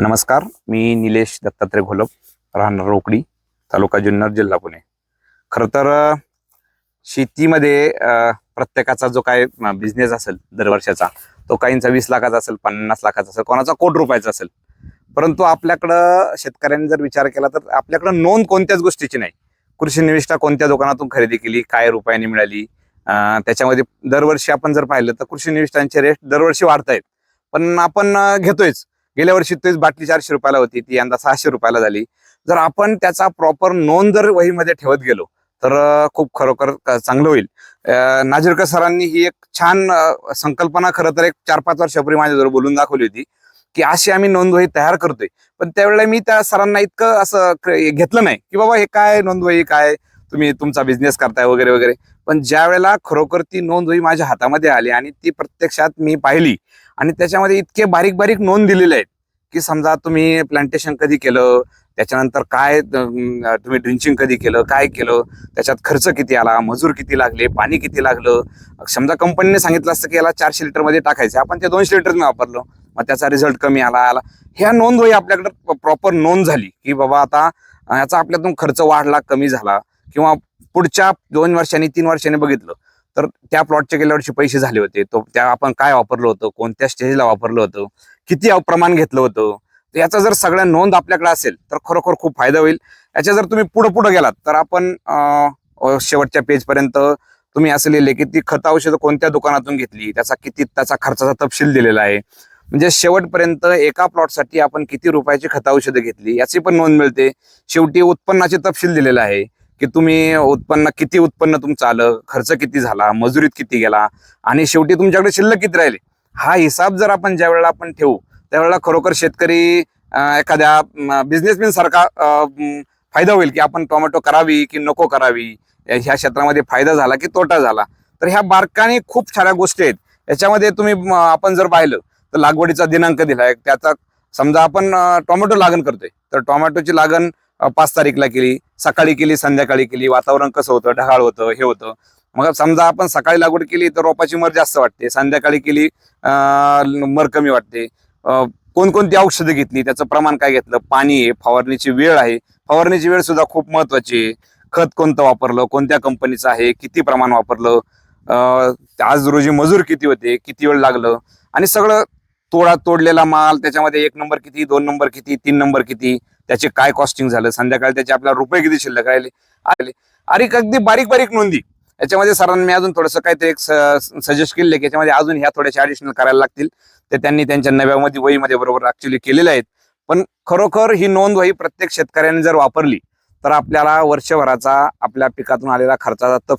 नमस्कार मी निलेश दत्तात्रय घोलप राहणार रोकडी तालुका जुन्नर जिल्हा पुणे. खरं तर शेतीमध्ये प्रत्येकाचा जो काय बिझनेस असेल दरवर्षाचा तो काहींचा वीस लाखाचा असेल पन्नास लाखाचा असेल कोणाचा कोट रुपयाचा असेल. परंतु आपल्याकडं शेतकऱ्यांनी जर विचार केला तर आपल्याकडं नोंद कोणत्याच गोष्टीची नाही. कृषी निविष्ठा कोणत्या दुकानातून खरेदी केली काय रुपयाने मिळाली त्याच्यामध्ये दरवर्षी आपण जर पाहिलं तर कृषी निविष्ठांचे रेट दरवर्षी वाढत आहेत पण आपण घेतोयच. गेल्या वर्षी तेच बाटली चारशे रुपयाला होती ती यंदा सहाशे रुपयाला झाली. जर आपण त्याचा प्रॉपर नोंद जर वहीमध्ये ठेवत गेलो तर खूप खरोखर चांगलं होईल. अ, सरांनी ही एक छान संकल्पना खरं तर एक चार पाच वर्षापूर्वी माझ्याजवळ बोलून दाखवली होती की अशी आम्ही नोंदवही तयार करतोय. पण त्यावेळेला मी त्या सरांना इतकं असं घेतलं नाही की बाबा हे काय नोंदवही काय तुम्ही तुमचा बिझनेस करताय वगैरे वगैरे. पण ज्या वेळेला खरोखर ती नोंदवही माझ्या हातामध्ये आली आणि ती प्रत्यक्षात मी पाहिली आणि त्याच्यामध्ये इतके बारीक बारीक नोंद दिलेले आहेत की समजा तुम्ही प्लांटेशन कधी केलं त्याच्यानंतर काय तुम्ही ड्रिंचिंग कधी केलं काय केलं त्याच्यात खर्च किती आला मजूर किती लागले पाणी किती लागलं? समजा कंपनीने सांगितलं असतं की याला चारशे लिटरमध्ये टाकायचं आपण ते दोनशे लिटरने वापरलं. मग त्याचा रिझल्ट कमी आला आला. ह्या नोंद होई आपल्याकडे प्रॉपर नोंद झाली की बाबा आता याचा आपल्यातून खर्च वाढला कमी झाला. किंवा पुढच्या दोन वर्षांनी तीन वर्षांनी बघितलं तर त्या प्लॉटचे गेल्या वर्षी पैसे झाले होते. तो त्या आपण काय वापरलं होतं? कोणत्या स्टेजला वापरलं होतं? किती प्रमाण घेतलं होतं? याचा जर सगळ्या नोंद आपल्याकडे असेल तर खरोखर खूप फायदा होईल. याच्या जर तुम्ही पुढे पुढे गेलात तर आपण शेवटच्या पेज पर्यंत तुम्ही असं लिहिले की ती खत औषधं कोणत्या दुकानातून घेतली? त्याचा किती त्याचा खर्चाचा तपशील दिलेला आहे. म्हणजे शेवटपर्यंत एका प्लॉटसाठी आपण किती रुपयाची खत औषधं घेतली? याची पण नोंद मिळते. शेवटी उत्पन्नाचे तपशील दिलेला आहे. की तुम्ही उत्पन्न किती उत्पन्न तुमचं आलं खर्च किती झाला मजुरीत किती गेला आणि शेवटी तुमच्याकडे शिल्लक किती राहिले? हा हिसाब जर आपण ज्या वेळेला आपण ठेवू त्यावेळेला खरोखर शेतकरी एखाद्या बिझनेसमॅन सारखा फायदा होईल की आपण टोमॅटो करावी की नको करावी या- ह्या क्षेत्रामध्ये फायदा झाला की तोटा झाला. तर ह्या बारकाने खूप साऱ्या गोष्टी आहेत. याच्यामध्ये तुम्ही आपण जर पाहिलं तर लागवडीचा दिनांक दिला आहे त्याचा समजा आपण टोमॅटो लागण करतोय. तर टोमॅटोची लागण पाच तारीखला केली सकाळी केली संध्याकाळी केली वातावरण कसं होतं ढगाळ होतं हे होतं. मग समजा आपण सकाळी लागवड केली तर रोपाची मर जास्त वाटते संध्याकाळी केली मर कमी वाटते. कोणकोणती औषधं घेतली त्याचं प्रमाण काय घेतलं पाणी आहे फवारणीची वेळ आहे. फवारणीची वेळ सुद्धा खूप महत्वाची आहे. खत कोणतं वापरलं कोणत्या कंपनीचं आहे किती प्रमाण वापरलं आज रोजी मजूर किती होते किती वेळ लागलं आणि सगळं तोडा तोडलेला माल त्याच्यामध्ये एक नंबर किती दोन नंबर किती तीन नंबर किती त्याचे काय कॉस्टिंग झालं? संध्याकाळी त्याचे आपल्याला रुपये किती शिल्लक राहिले? आले. आणि अगदी बारीक बारीक नोंदी. याच्यामध्ये सरांनी मी अजून थोडंसं काहीतरी एक सजेस्ट केले की याच्यामध्ये अजून ह्या थोड्याशा ऍडिशनल करायला लागतील. ते त्यांनी त्यांच्या नव्यामध्ये वहीमध्ये बरोबर ऍक्च्युली केलेल्या आहेत. पण खरोखर ही नोंद वही प्रत्येक शेतकऱ्याने जर वापरली तर आपल्याला वर्षभराचा आपल्या पिकातून आलेला खर्चाचा तप